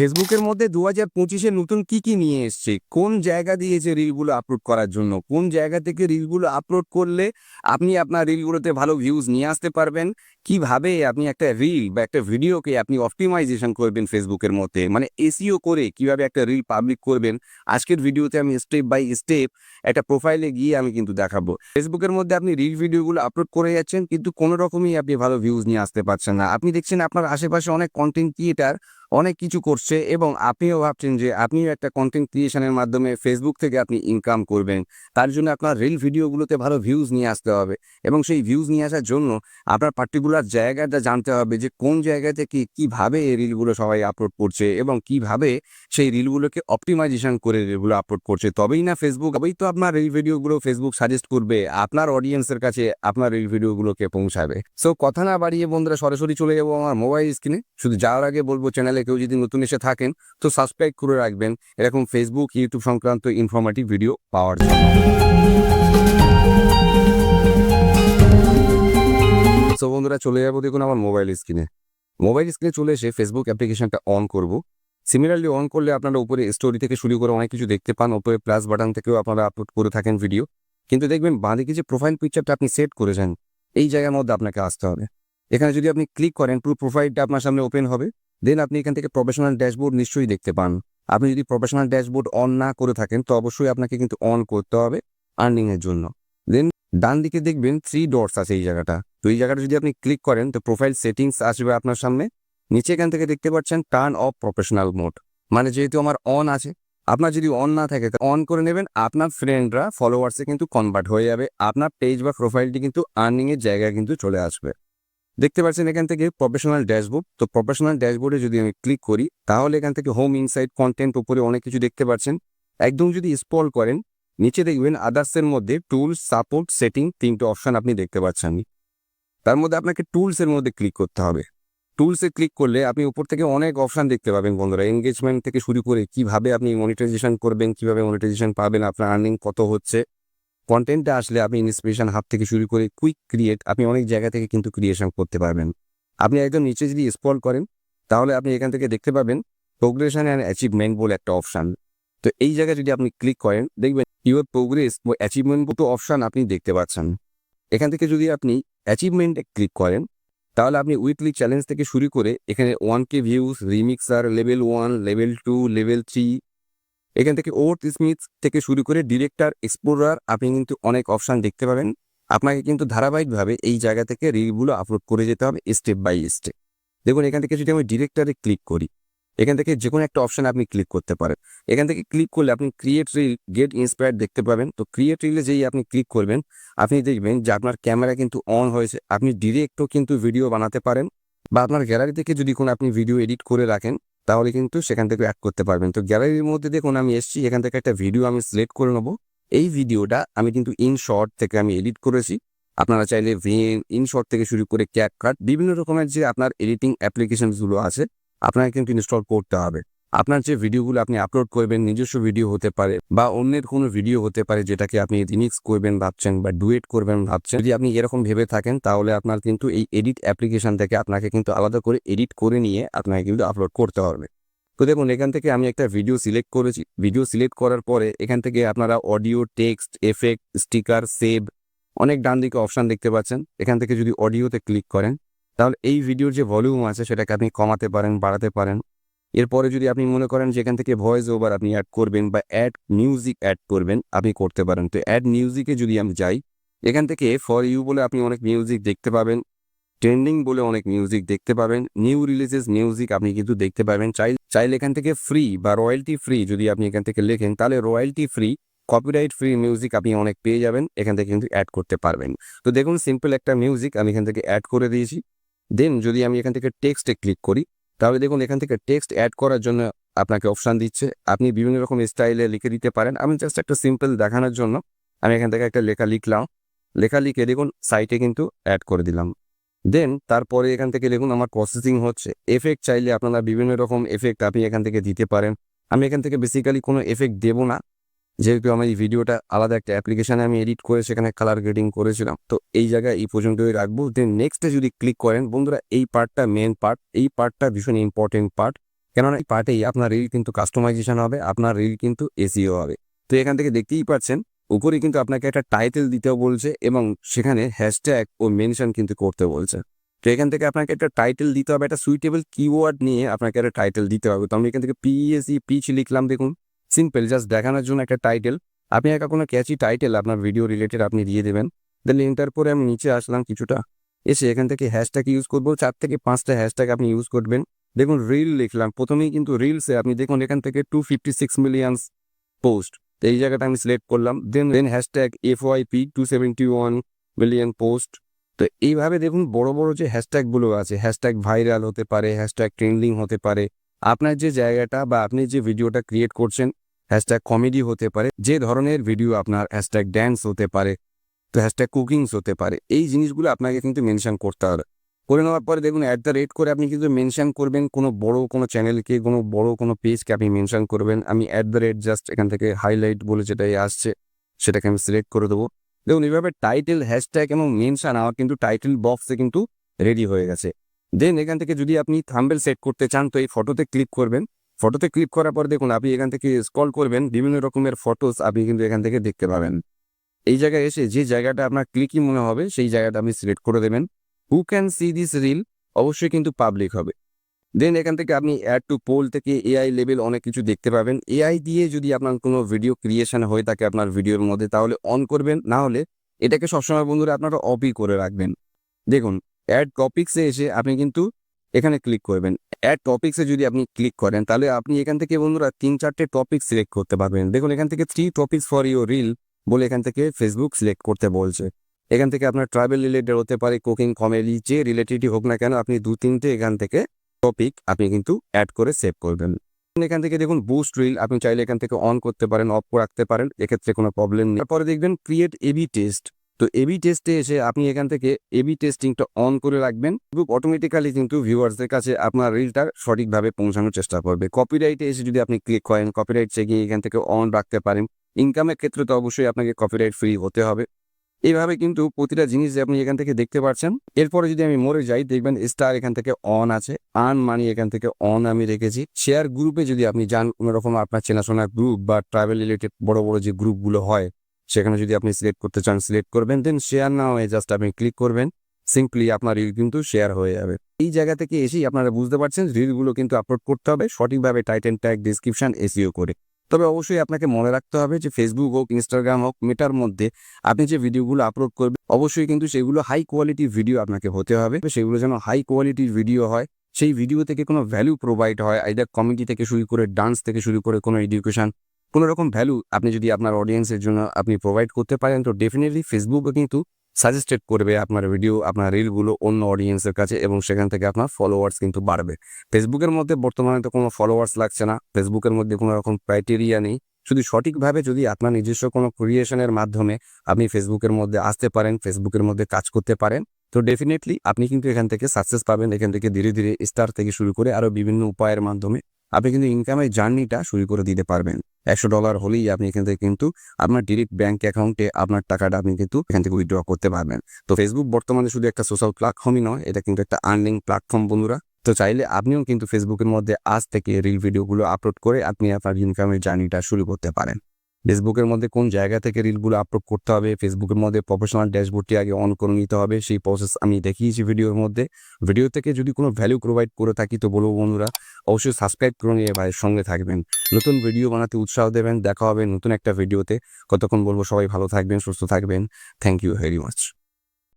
ফেসবুকের মধ্যে দু হাজার পঁচিশে নতুন কি কি নিয়ে এসছে? কোন জায়গা দিয়েছে রিলগুলো আপলোড করার জন্য? কোন জায়গা থেকে রিলগুলো আপলোড করলে আপনি আপনার রিলগুলোতে ভালো ভিউজ নিয়ে আসতে পারবেন? কীভাবে আপনি একটা রিল বা একটা ভিডিওকে আপনি অপটিমাইজেশন করবেন ফেসবুকের মধ্যে? মানে এসিও করে কীভাবে একটা রিল পাবলিক করবেন? আজকের ভিডিওতে আমি স্টেপ বাই স্টেপ একটা প্রোফাইলে গিয়ে আমি কিন্তু দেখাবো। ফেসবুকের মধ্যে আপনি রিল ভিডিওগুলো আপলোড করে যাচ্ছেন, কিন্তু কোনো রকমই আপনি ভালো ভিউজ নিয়ে আসতে পারছেন না। আপনি দেখছেন আপনার আশেপাশে অনেক কন্টেন্ট ক্রিয়েটার অনেক কিছু করছে। এবং আপনিও ভাবছেন যে আপনিও একটা কন্টেন্ট ক্রিয়েশনের মাধ্যমে ফেসবুক থেকে আপনি ইনকাম করবেন। তার জন্য আপনার রিল ভিডিওগুলোতে ভালো ভিউজ নিয়ে আসতে হবে এবং সেই ভিউজ নিয়ে আসার জন্য আপনার পার্টিকুলার জায়গাটা জানতে হবে যে কোন জায়গা থেকে কীভাবে এই রিলগুলো সবাই আপলোড করছে এবং কীভাবে সেই রিলগুলোকে অপটিমাইজেশন করে রিলগুলো আপলোড করছে। তবেই না ফেসবুক তবেই তো আপনার রিল ভিডিওগুলো ফেসবুক সাজেস্ট করবে, আপনার অডিয়েন্সের কাছে আপনার রিল ভিডিওগুলোকে পৌঁছাবে। সো কথা না বাড়িয়ে বন্ধুরা সরাসরি চলে যাব আমার মোবাইল স্ক্রিনে শুধু যাওয়ার আগে বলব চ্যানেলে কেউ যদি নতুন এসে থাকেন, তো সাবস্ক্রাইব করে রাখবেন। এরকম ফেসবুক ইউটিউব সংক্রান্ত ইনফরমেটিভ ভিডিও পাওয়ার জন্য। সো বন্ধুরা, চলে যাব দেখুন আমার মোবাইল স্ক্রিনে মোবাইল স্ক্রিনে চলে এসে ফেসবুক অ্যাপ্লিকেশনটা অন করব। সিমিলারলি অন করলে আপনারা উপরে স্টোরি থেকে শুরু করে অনেক কিছু দেখতে পান। উপরে প্লাস বাটন থেকেও আপনারা আপলোড করে থাকেন ভিডিও কিন্তু দেখবেন, বাঁদিকে যে প্রোফাইল পিকচারটা আপনি সেট করেছেন, এই জায়গার মধ্যে আপনাকে আসতে হবে। এখানে যদি আপনি ক্লিক করেন, পুরো প্রোফাইলটা আপনার সামনে ওপেন হবে। দেন আপনি এখান থেকে প্রফেশনাল ড্যাশবোর্ড নিশ্চয়ই দেখতে পান। আপনি যদি প্রফেশনাল ড্যাশবোর্ড অন না করে থাকেন, তো অবশ্যই আপনাকে কিন্তু অন করতে হবে আর্নিং এর জন্য। দেন ডান দিকে দেখবেন থ্রি ডটস আছে এই জায়গাটা। তো এই জায়গাটা যদি আপনি ক্লিক করেন, তো প্রোফাইল সেটিংস আসবে আপনার সামনে। নিচে এখান থেকে দেখতে পাচ্ছেন টার্ন অফ প্রফেশনাল মোড মানে যেহেতু আমার অন আছে, আপনার যদি অন না থাকে অন করে নেবেন, আপনার ফ্রেন্ডরা ফলোয়ার্সে কিন্তু কনভার্ট হয়ে যাবে। আপনার পেজ বা প্রোফাইলটি কিন্তু আর্নিং এর জায়গায় কিন্তু চলে আসবে। দেখতে পাচ্ছেন এখান থেকে প্রফেশনাল ড্যাশবোর্ড তো প্রফেশনাল ড্যাশবোর্ডে যদি আমি ক্লিক করি, তাহলে এখান থেকে হোম ইনসাইট কন্টেন্ট উপরে অনেক কিছু দেখতে পাচ্ছেন। একদম যদি স্পল করেন, নিচে দেখবেন আদার্সের মধ্যে টুলস সাপোর্ট সেটিং তিনটে অপশন আপনি দেখতে পাচ্ছেন। তার মধ্যে আপনাকে টুলসের মধ্যে ক্লিক করতে হবে। টুলসে ক্লিক করলে আপনি উপর থেকে অনেক অপশন দেখতে পাবেন বন্ধুরা। এঙ্গেজমেন্ট থেকে শুরু করে কীভাবে আপনি মনিটাইজেশন করবেন, কীভাবে মনিটাইজেশন পাবেন, আপনার আর্নিং কত হচ্ছে। কন্টেন্টটা আসলে আপনি ইন্সপিরেশন হাব থেকে শুরু করে কুইক ক্রিয়েট আপনি অনেক জায়গা থেকে কিন্তু ক্রিয়েশন করতে পারবেন। আপনি একদম নিচে যদি স্ক্রল করেন, তাহলে আপনি এখান থেকে দেখতে পাবেন প্রোগ্রেশন অ্যান্ড অ্যাচিভমেন্ট বলে একটা অপশান তো এই জায়গায় যদি আপনি ক্লিক করেন, দেখবেন ইউর প্রোগ্রেস অ্যাচিভমেন্ট মতো অপশান আপনি দেখতে পাচ্ছেন। এখান থেকে যদি আপনি অ্যাচিভমেন্টে ক্লিক করেন, তাহলে আপনি উইকলি চ্যালেঞ্জ থেকে শুরু করে এখানে one K views remixer level one level two level three এখান থেকে ওর্থ স্মিথ থেকে শুরু করে ডিরেক্টর এক্সপ্লোরার আপনি কিন্তু অনেক অপশান দেখতে পাবেন। আপনাকে কিন্তু ধারাবাহিকভাবে এই জায়গা থেকে রিলগুলো আপলোড করে যেতে হবে স্টেপ বাই স্টেপ দেখুন, এখান থেকে যদি আমি ডিরেক্টরে ক্লিক করি, এখান থেকে যে কোনো একটা অপশান আপনি ক্লিক করতে পারেন। এখান থেকে ক্লিক করলে আপনি ক্রিয়েট রিল গেট ইন্সপায়ার দেখতে পাবেন। তো ক্রিয়েট রিলে যেই আপনি ক্লিক করবেন, আপনি দেখবেন যে আপনার ক্যামেরা কিন্তু অন হয়েছে। আপনি ডিরেক্টও কিন্তু ভিডিও বানাতে পারেন। বা আপনার গ্যালারি থেকে যদি কোনো আপনি ভিডিও এডিট করে রাখেন, তাহলে কিন্তু সেখান থেকে অ্যাড করতে পারবেন। তো গ্যালারির মধ্যে দেখুন, আমি এসেছি, এখান থেকে একটা ভিডিও আমি সিলেক্ট করে নেব। এই ভিডিওটা আমি কিন্তু ইন শর্ট থেকে আমি এডিট করেছি। আপনারা চাইলে ভেন ইন শর্ট থেকে শুরু করে ক্যাপ কাট বিভিন্ন রকমের যে আপনার এডিটিং অ্যাপ্লিকেশনসগুলো আছে, আপনাকে কিন্তু ইনস্টল করতে হবে। আপনার যে ভিডিওগুলো আপনি আপলোড করবেন নিজস্ব ভিডিও হতে পারে বা অন্যের কোনো ভিডিও হতে পারে যেটাকে আপনি রিমিক্স করবেন ভাবছেন বা ডুয়েট করবেন ভাবছেন। যদি আপনি এরকম ভেবে থাকেন, তাহলে আপনার কিন্তু এই এডিট অ্যাপ্লিকেশন থেকে আপনাকে কিন্তু আলাদা করে এডিট করে নিয়ে আপনাকে কিন্তু আপলোড করতে হবে। তো দেখুন, এখান থেকে আমি একটা ভিডিও সিলেক্ট করেছি। ভিডিও সিলেক্ট করার পরে এখান থেকে আপনারা audio text effect sticker save অনেক ডান দিকে অপশান দেখতে পাচ্ছেন। এখান থেকে যদি অডিওতে ক্লিক করেন, তাহলে এই ভিডিওর যে ভলিউম আছে সেটাকে আপনি কমাতে পারেন, বাড়াতে পারেন। এরপরে যদি আপনি মনে করেন যে এখান থেকে ভয়েস ওভার আপনি অ্যাড করবেন বা অ্যাড মিউজিক অ্যাড করবেন, আপনি করতে পারেন। তো অ্যাড মিউজিকে যদি আমি যাই, এখান থেকে ফর ইউ বলে আপনি অনেক মিউজিক দেখতে পাবেন ট্রেন্ডিং বলে অনেক মিউজিক দেখতে পাবেন নিউ রিলিজেস মিউজিক আপনি কিন্তু দেখতে পাবেন। চাই, চাইলে এখান থেকে ফ্রি বা রয়্যালটি ফ্রি যদি আপনি এখান থেকে লেখেন, তাহলে royalty free copyright free music আপনি অনেক পেয়ে যাবেন, এখান থেকে কিন্তু অ্যাড করতে পারবেন। তো দেখুন সিম্পল একটা মিউজিক আমি এখান থেকে অ্যাড করে দিয়েছি। দেন যদি আমি এখান থেকে টেক্সটে ক্লিক করি তাহলে দেখুন, এখান থেকে টেক্সট অ্যাড করার জন্য আপনাকে অপশান দিচ্ছে। আপনি বিভিন্ন রকম স্টাইলে লিখে দিতে পারেন। আমি জাস্ট একটা সিম্পল দেখানোর জন্য আমি এখান থেকে একটা লেখা লিখলাম। লেখা লিখে দেখুন সাইটে কিন্তু অ্যাড করে দিলাম। দেন তারপরে এখান থেকে দেখুন, আমার প্রসেসিং হচ্ছে। এফেক্ট চাইলে আপনারা বিভিন্ন রকম এফেক্ট আপনি এখান থেকে দিতে পারেন। আমি এখান থেকে বেসিক্যালি কোনো এফেক্ট দেবো না। যেহেতু আমার এই ভিডিওটা আলাদা একটা অ্যাপ্লিকেশানে আমি এডিট করে সেখানে কালার গ্রেডিং করেছিলাম, তো এই জায়গায় এই পর্যন্তই রাখব। দেন নেক্সটে যদি ক্লিক করেন, বন্ধুরা, এই পার্টটা মেন পার্ট এই পার্টটা ভীষণ ইম্পর্টেন্ট পার্ট কেননা এই পার্টেই আপনার রিল কিন্তু কাস্টমাইজেশন হবে, আপনার রিল কিন্তু এসিও হবে। তো এখান থেকে দেখতেই পাচ্ছেন, উপরে কিন্তু আপনাকে একটা টাইটেল দিতেও বলছে এবং সেখানে হ্যাশট্যাগ ও মেনশন কিন্তু করতে বলছে। তো এখান থেকে আপনাকে একটা টাইটেল দিতে হবে, একটা সুইটেবল কিওয়ার্ড নিয়ে আপনাকে একটা টাইটেল দিতে হবে। তো আমি এখান থেকে পিএসি পিচ লিখলাম, দেখুন। সিম্পল জাস্ট দেখানোর জন্য একটা টাইটেল আপনি একটা কোনো ক্যাচি টাইটেল আপনার ভিডিও রিলেটেড আপনি দিয়ে দেবেন। দেন এন্টার পরে আমি নিচে আসলাম কিছুটা। এসে এখান থেকে হ্যাশট্যাগ ইউজ করব। চার থেকে পাঁচটা হ্যাশট্যাগ আপনি ইউজ করবেন। দেখুন রিল লিখলাম। প্রথমেই কিন্তু রিলসে আপনি দেখুন এখান থেকে two fifty six millions post এই জায়গাটা আমি সিলেক্ট করলাম। Then then hashtag F Y P two seventy one million post তো এইভাবে দেখুন, বড় বড় যে হ্যাশট্যাগুলো আছে হ্যাশট্যাগ ভাইরাল হতে পারে হ্যাশট্যাগ ট্রেন্ডিং হতে পারে। আপনার যে জায়গাটা বা আপনি যে ভিডিওটা ক্রিয়েট করছেন হ্যাশট্যাগ কমেডি হতে পারে, যে ধরনের ভিডিও আপনার হ্যাশট্যাগ ড্যান্স হতে পারে, তো হ্যাশট্যাগ কুকিংস হতে পারে, এই জিনিসগুলো আপনাকে কিন্তু মেনশন করতে হবে। করে নেওয়ার পরে দেখুন অ্যাট দ্য রেট করে আপনি কিন্তু মেনশন করবেন, কোনো বড় কোনো চ্যানেলকে কোনো বড় কোনো পেজকে আপনি মেনশন করবেন। আমি অ্যাট দ্য রেট জাস্ট এখান থেকে হাইলাইট বলে যেটাই আসছে, সেটাকে আমি সিলেক্ট করে দেবো। দেখুন, এইভাবে টাইটেল হ্যাশট্যাগ এবং মেনশন আমার কিন্তু টাইটেল বক্সে কিন্তু রেডি হয়ে গেছে। দেন এখান থেকে যদি আপনি থাম্বেল সেট করতে চান, তো এই ফটোতে ক্লিক করবেন। ফটোতে ক্লিক করার পর দেখুন, আপনি এখান থেকে স্ক্রল করবেন। বিভিন্ন রকমের ফটোস আপনি কিন্তু এখান থেকে দেখতে পাবেন। এই জায়গায় এসে যে জায়গাটা আপনার ক্লিকই মনে হবে, সেই জায়গাটা আপনি সিলেক্ট করে দেবেন। Who can see this reel অবশ্যই কিন্তু পাবলিক হবে। দেন এখান থেকে আপনি অ্যাড টু পোল থেকে এআই লেভেল অনেক কিছু দেখতে পাবেন। এআই দিয়ে যদি আপনার কোনো ভিডিও ক্রিয়েশন হয়ে থাকে আপনার ভিডিওর মধ্যে তাহলে অন করবেন। না হলে এটাকে সবসময় বন্ধুরা আপনারা অফই করে রাখবেন। দেখুন অ্যাড টপিক্সে এসে আপনি কিন্তু এখানে ক্লিক করবেন। অ্যাড টপিক্সে যদি আপনি ক্লিক করেন, তাহলে আপনি এখান থেকে বন্ধুরা তিন চারটে টপিক সিলেক্ট করতে পারবেন। দেখুন, এখান থেকে three topics for your reel বলে এখান থেকে ফেসবুক সিলেক্ট করতে বলছে। এখান থেকে আপনার ট্রাভেল রিলেটেড হতে পারে কুকিং কমেডি যে রিলেটেডই হোক না কেন, আপনি দু তিনটে এখান থেকে টপিক আপনি কিন্তু অ্যাড করে সেভ করবেন। এখান থেকে দেখুন বুস্ট রিল আপনি চাইলে এখান থেকে অন করতে পারেন অফ রাখতে পারেন, এক্ষেত্রে কোনো প্রবলেম নেই। তারপরে দেখবেন ক্রিয়েট এবি টেস্ট তো এবি টেস্টে এসে আপনি এখান থেকে এবি টেস্টিংটা অন করে রাখবেন। ফেসবুক অটোমেটিক্যালি কিন্তু ভিউয়ার্সদের কাছে আপনার রিলটা সঠিকভাবে পৌঁছানোর চেষ্টা করবে। কপিরাইটে এসে যদি আপনি ক্লিক করেন কপিরাইট চেকিং এখান থেকে অন রাখতে পারেন। ইনকামের ক্ষেত্রে তো অবশ্যই আপনাকে কপিরাইট ফ্রি হতে হবে। এইভাবে কিন্তু প্রতিটা জিনিস আপনি এখান থেকে দেখতে পাচ্ছেন এরপরে যদি আমি মরে যাই, দেখবেন স্টার এখান থেকে অন আছে। আর্ন মানি এখান থেকে অন আমি রেখেছি। শেয়ার গ্রুপে যদি আপনি যান কোনো রকম আপনার চেনাশোনা গ্রুপ বা ট্রাভেল রিলেটেড বড় বড় যে গ্রুপগুলো হয় সেখানে যদি আপনি সিলেক্ট করতে চান সিলেক্ট করবেন দেন শেয়ার না হয়ে জাস্ট আপনি ক্লিক করবেন। সিম্পলি আপনার রিল কিন্তু শেয়ার হয়ে যাবে। এই জায়গা থেকে এসেই আপনারা বুঝতে পারছেন রিলগুলো কিন্তু আপলোড করতে হবে, সঠিকভাবে টাইটেন ট্যাগ ডিসক্রিপশন এসিও করে। তবে অবশ্যই আপনাকে মনে রাখতে হবে যে ফেসবুক হোক ইনস্টাগ্রাম হোক মেটার মধ্যে আপনি যে ভিডিওগুলো আপলোড করবেন, অবশ্যই কিন্তু সেগুলো হাই কোয়ালিটির ভিডিও আপনাকে হতে হবে। সেগুলো যেন হাই কোয়ালিটির ভিডিও হয়, সেই ভিডিও থেকে কোনো ভ্যালু প্রোভাইড হয় আইদার কমেডি থেকে শুরু করে ডান্স থেকে শুরু করে কোনো এডুকেশন কোনো রকম ভ্যালু আপনি যদি আপনার অডিয়েন্সের জন্য আপনি প্রোভাইড করতে পারেন, তো ডেফিনেটলি ফেসবুকে কিন্তু সাজেস্টেড করবে আপনার ভিডিও আপনার রিলগুলো অন্য অডিয়েন্সের কাছে এবং সেখান থেকে আপনার ফলোয়ার্স কিন্তু বাড়বে। ফেসবুকের মধ্যে বর্তমানে তো কোনো ফলোয়ার্স লাগছে না। ফেসবুকের মধ্যে কোনো রকম ক্রাইটেরিয়া নেই। শুধু সঠিকভাবে যদি আপনার নিজস্ব কোনো ক্রিয়েশনের মাধ্যমে আপনি ফেসবুকের মধ্যে আসতে পারেন ফেসবুকের মধ্যে কাজ করতে পারেন, তো ডেফিনেটলি আপনি কিন্তু এখান থেকে সাকসেস পাবেন। এখান থেকে ধীরে ধীরে স্টার থেকে শুরু করে আরও বিভিন্ন উপায়ের মাধ্যমে আপনি কিন্তু ইনকামের জার্নিটা শুরু করে দিতে পারবেন। একশো ডলার হলেই আপনি এখান থেকে কিন্তু আপনার ডিরেক্ট ব্যাঙ্ক অ্যাকাউন্টে আপনার টাকাটা আপনি কিন্তু এখান থেকে উইথড্র করতে পারবেন। তো ফেসবুক বর্তমানে শুধু একটা সোশ্যাল প্ল্যাটফর্মই নয়, এটা কিন্তু একটা আর্নিং প্ল্যাটফর্ম বন্ধুরা। তো চাইলে আপনিও কিন্তু ফেসবুকের মধ্যে আজ থেকে রিল ভিডিওগুলো আপলোড করে আপনি আপনার ইনকামের জার্নিটা শুরু করতে পারেন। ফেসবুকের মধ্যে কোন জায়গা থেকে রিলগুলো আপলোড করতে হবে? ফেসবুকের মধ্যে প্রফেশনাল ড্যাশবোর্ডটি আগে অন করে নিতে হবে। সেই প্রসেস আমি দেখিয়েছি ভিডিওর মধ্যে। ভিডিও থেকে যদি কোনো ভ্যালু প্রোভাইড করে থাকি তো বলব বন্ধুরা, অবশ্যই সাবস্ক্রাইব করে নিয়ে ভাইয়ের সঙ্গে থাকবেন। নতুন ভিডিও বানাতে উৎসাহ দেবেন। দেখা হবে নতুন একটা ভিডিওতে কতক্ষণ বলব সবাই ভালো থাকবেন, সুস্থ থাকবেন। Thank you very much